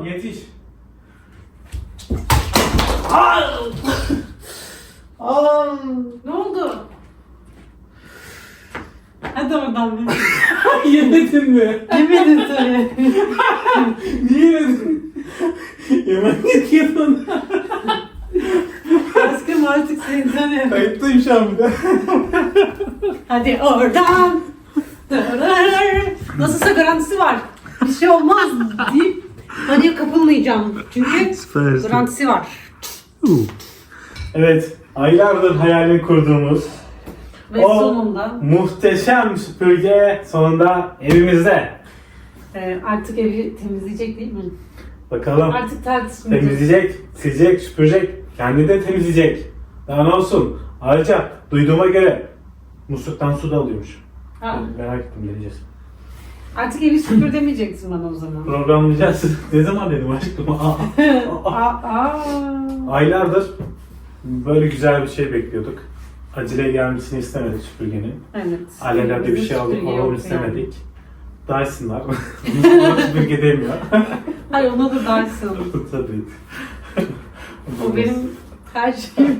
Tamam yetiş. Aa! Aa! Ne oldu? Hadi oradan bir. Yemedin mi? Yemedin tabii. Niye yemedin? Yemek yedin. Aşkım artık seni tanıyorum. Kayıttayım şu an bir de. Hadi oradan. Nasılsa garantisi var. Bir şey olmaz deyip hani kapılmayacağım. Çünkü Süpersin. garantisi var. Evet, aylardır hayalini kurduğumuz Ve O- sonunda muhteşem süpürge sonunda evimizde. e, artık evi temizleyecek değil mi? Bakalım Artık tartışmayacağız. temizleyecek, silecek, süpürecek, kendi de temizleyecek. Daha ne olsun? Ayrıca duyduğuma göre musluktan su da alıyormuş. Ha, Merak ettim geleceğiz. Artık evi süpür demeyeceksin bana o zaman. Programlayacağız. ne zaman dedim aşkım? Aa, aa. Aylardır böyle güzel bir şey bekliyorduk. Acele gelmesini istemedik süpürgenin. Evet. Alelade bir şey alıp alalım istemedik. Dyson'lar. Bunlar süpürge demiyor. Yani. Hayır ona da Dyson. Tabii. O benim her şeyim.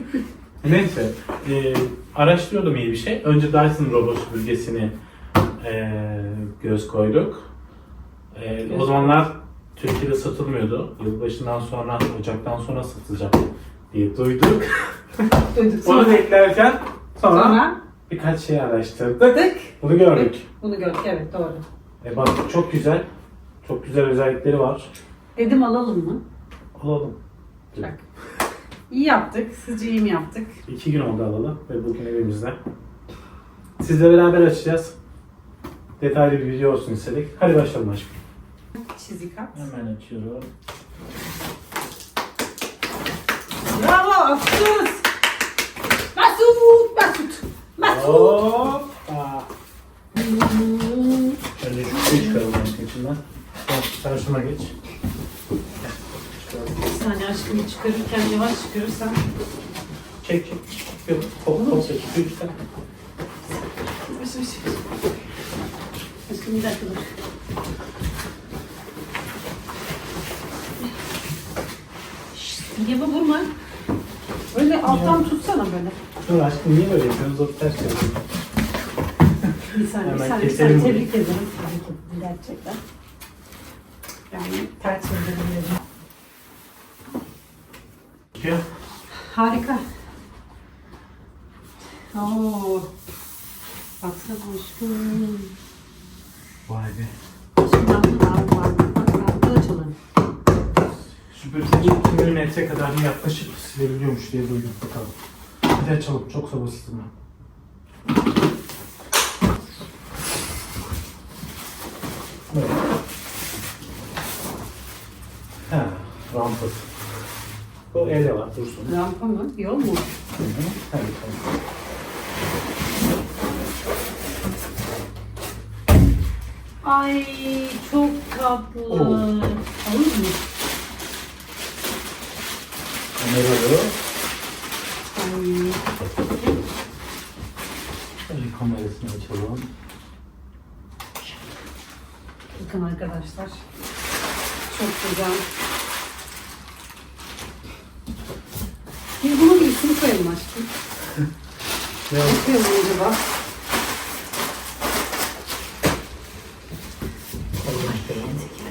Neyse, e, araştırıyordum iyi bir şey. Önce Dyson robot süpürgesini e, göz koyduk. E, o zamanlar Türkiye'de satılmıyordu. Yılbaşından sonra, Ocak'tan sonra satılacak diye duyduk. Duyduk Onu beklerken sonra, Sonra birkaç şey araştırdık. tık. Bunu gördük. Bunu gördük evet doğru. E bak çok güzel. Çok güzel özellikleri var. Dedim alalım mı? Alalım. Bak. İyi yaptık. Sizce iyi mi yaptık? İki gün oldu alalı ve bugün evimizde. Sizle beraber açacağız. Detaylı bir video olsun istedik. Hadi başlayalım aşkım. Çizik at. Hemen açıyorum. Bravo Asus. Mesut. Mesut. Mesut. Hoppa. Önce şu suyu çıkaralım aşkım içinden. Sen, sen şuna geç. Bir saniye aşkım çıkarırken yavaş çıkarırsan. Çek çek. Yok, hop çek. Suyu çıkar. Yavaş yavaş yavaş. Dur. Şşt, Yeme vurma. Böyle alttan tutsana böyle. Dur aşkım niye böyle yapıyorsun? Zor ters yapıyorsun. Bir saniye, bir Hemen saniye, bir keselim saniye. bunu. Tebrik ederim. Tebrik ederim gerçekten. Yani ters ederim. Gel. Harika. Oo. Baksana aşkım. Vay be. Şundan da var var. Bak açalım. Süpürgeyi 2 milimetre kadar yaklaşık silebiliyormuş diye duydum bakalım. Hadi açalım. Çok sabırsızım ben. Evet. Ha, rampası. Bu elde var, dursun. Rampa mı? Yol mu? Hı hı. Hadi tamam. Ay çok tatlı. Oo. Alır mı? Kameralı. Ay. Şöyle kamerasını açalım. Bakın arkadaşlar. Çok güzel. Biz buna bir isim koyalım aşkım. Ne koyalım acaba?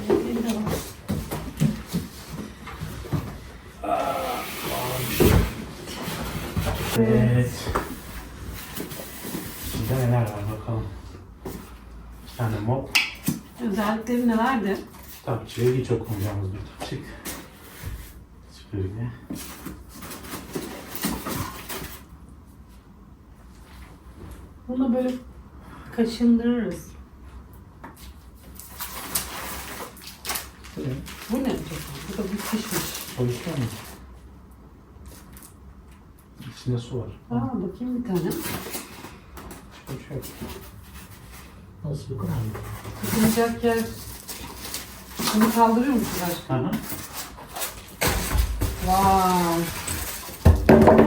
Tekerlekleri de var. Evet. Şimdi neler var bakalım. Bir tane mop. Özellikleri nelerdi? Kitapçıya hiç okumayacağımız bir kitapçık. Süpürge. Bunu böyle kaşındırırız. Bu ne acaba? Bu da bir pişmiş. Sonuçta mı? İçinde su var. Aa bakayım bir tane. Nasıl bu kadar? Tutunacak yer. Bunu kaldırıyor musun aşkım? Hı hı. Vay.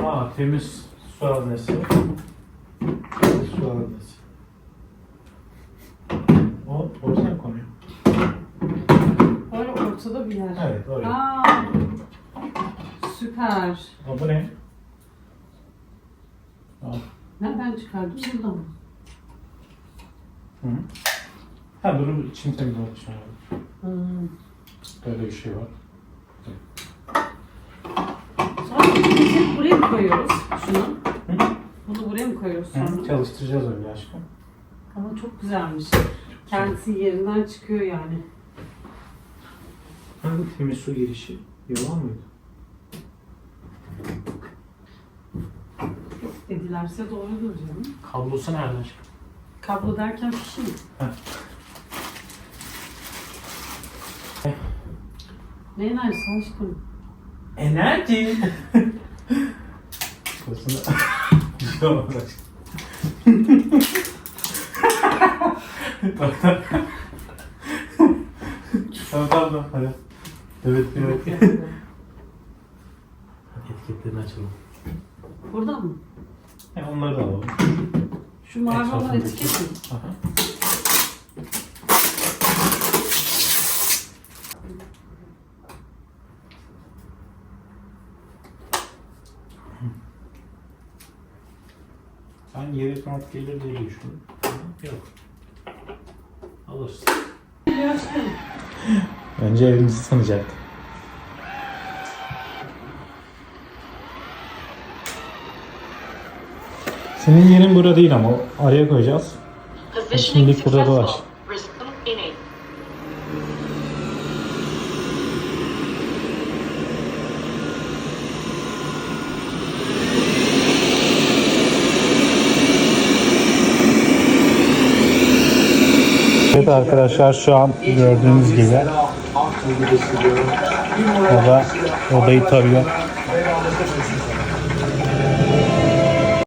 Aa temiz su haznesi. Temiz su haznesi. O ortaya konuyor. Böyle ortada bir yer. Evet oraya. Aa, süper. Aa, bu ne? Aa, Nereden çıkardın? Burada mı? Hı. Ha bunu için temiz oldu şu an. Hmm. Böyle bir şey var. Sonra bunu buraya mı koyuyoruz? Şunu. Hı? Bunu buraya mı koyuyoruz Hı, sonra? çalıştıracağız öyle aşkım. Ama çok güzelmiş. Kendisi yerinden çıkıyor yani. Hangi temiz su girişi? Yalan mıydı? Dedilerse doğrudur canım. Kablosu nerede aşkım? Kablo derken fişi mi? Ne enerjisi aşkım? Enerji. Kafasına... Bir şey olmaz aşkım. tamam tamam tamam hadi. Evet evet. Etiketlerini açalım. Buradan mı? Ya onları da alalım. Şu mavi olan Etrafındaki. etiket mi? Aha. Ben yere kanat gelir diye düşündüm. Yok. Aşkım. Önce evimizi tanıyacak. Senin yerin burada değil ama araya koyacağız. Positioning Şimdilik burada dolaş. Evet arkadaşlar şu an gördüğünüz gibi o da odayı tarıyor.